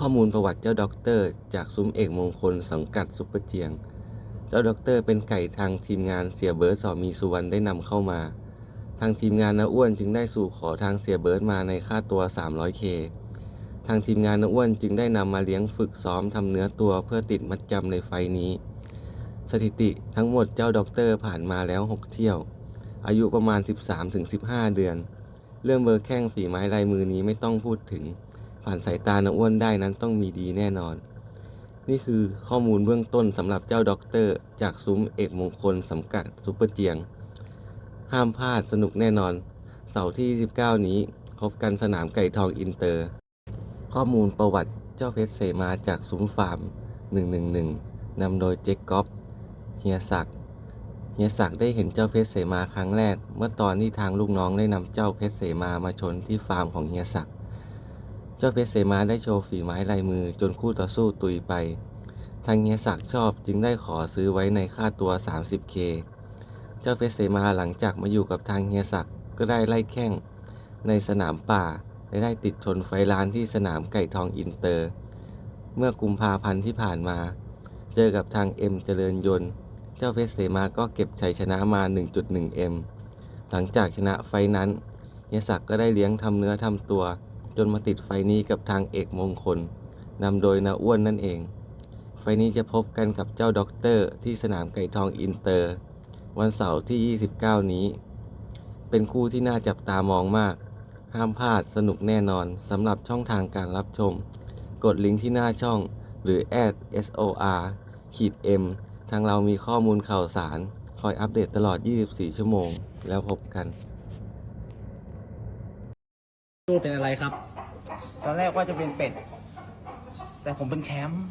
ข้อมูลประวัติเจ้าด็อกเตอร์จากซุ้มเอกมงคลสังกัดซุปเปอร์เจียง เจ้าด็อกเตอร์เป็นไก่ทางทีมงานเสียเบิร์ดสอมีสุวรรณได้นำเข้ามา ทางทีมงานนาอ้วนจึงได้สู่ขอทางเสียเบิร์ดมาในค่าตัว 300k ทางทีมงานนาอ้วนจึงได้นำมาเลี้ยงฝึกซ้อมทำเนื้อตัวเพื่อติดมัดจำในไฟนี้ สถิติทั้งหมดเจ้าด็อกเตอร์ผ่านมาแล้ว 6 เที่ยว อายุประมาณ 13-15 เดือน เรื่องเบอร์แข้งฝีไม้ลายมือนี้ไม่ต้องพูดถึง ผ่านสายตานาอ้วนได้นั้นต้องมีดีแน่นอน นี่คือข้อมูลเบื้องต้นสำหรับเจ้าด็อกเตอร์ จากซุ้มเอกมงคลสำกัดซุปเปอร์เจียง ห้ามพลาดสนุกแน่นอน เสาร์ที่29นี้พบกันสนามไก่ทองอินเตอร์ ข้อมูลประวัติเจ้าเพชรเสมาจากซุ้มฟาร์ม 111 นำโดยเจ๊กก๊อฟเฮียศักดิ์เฮียศักดิ์ได้เห็นเจ้าเพชรเสมาครั้งแรก เมื่อตอนที่ทางลูกน้องได้นำเจ้าเพชรเสมามาชนที่ฟาร์มของเฮียศักดิ์ เจ้าเพชรเสมาได้โชว์ฝีไม้ลายมือจนคู่ต่อสู้ตุยไป ทางเฮียศักดิ์ชอบจึงได้ขอซื้อไว้ในค่าตัว 30k เจ้าเพชรเสมาหลังจากมาอยู่กับทางเฮียศักดิ์ก็ได้ไล่แข้งในสนามป่าและได้ติดชนไฟล้านที่สนามไก่ทองอินเตอร์ เมื่อกุมภาพันธ์ที่ผ่านมา เจอกับทางเอ็มเจริญยนต์ เจ้าเพชรเสมาก็เก็บชัยชนะมา 1.1m หลังจากชนะไฟล์นั้นเฮียศักดิ์ก็ได้เลี้ยงทำเนื้อทำตัว จนมาติดไฟนี้กับทางเอกมงคลนำโดยนาอ้วนนั่นเอง ไฟนี้จะพบกันกับเจ้าด็อกเตอร์ที่สนามไก่ทองอินเตอร์ วันเสาร์ที่ 29 นี้ เป็นคู่ที่น่าจับตามองมาก ห้ามพลาดสนุกแน่นอนสำหรับช่องทางการรับชม กดลิงก์ที่หน้าช่องหรือ add SOR ขีด M ทางเรามีข้อมูลข่าวสาร คอยอัปเดตตลอด 24 ชั่วโมง แล้วพบกัน ตัวเป็นอะไรครับ ตอนแรกว่าจะเป็นเป็ด แต่ผมเป็นแชมป์